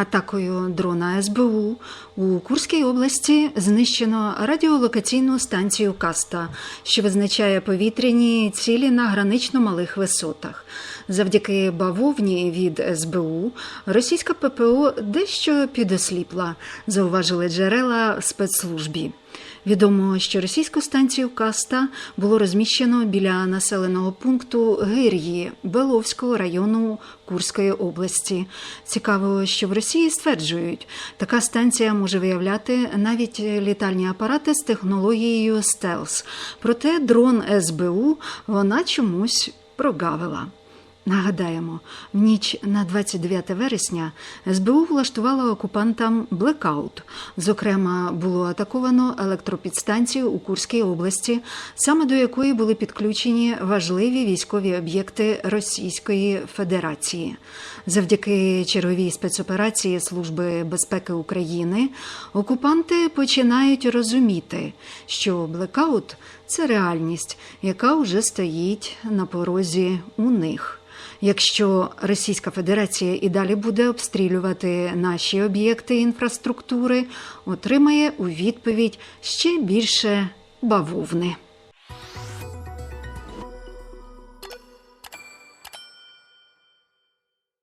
Атакою дрона СБУ у Курській області знищено радіолокаційну станцію Каста, що визначає повітряні цілі на гранично малих висотах. Завдяки бавовні від СБУ російська ППО дещо підосліпла, зауважили джерела в спецслужбі. Відомо, що російську станцію Каста було розміщено біля населеного пункту Гир'ї Беловського району Курської області. Цікаво, що в Росії стверджують, така станція може виявляти навіть літальні апарати з технологією стелс. Проте дрон СБУ вона чомусь прогавила. Нагадаємо, в ніч на 29 вересня СБУ влаштувала окупантам блекаут. Зокрема, було атаковано електропідстанцію у Курській області, саме до якої були підключені важливі військові об'єкти Російської Федерації. Завдяки черговій спецоперації Служби безпеки України окупанти починають розуміти, що блекаут це реальність, яка вже стоїть на порозі у них. Якщо Російська Федерація і далі буде обстрілювати наші об'єкти інфраструктури, отримає у відповідь ще більше бавовни.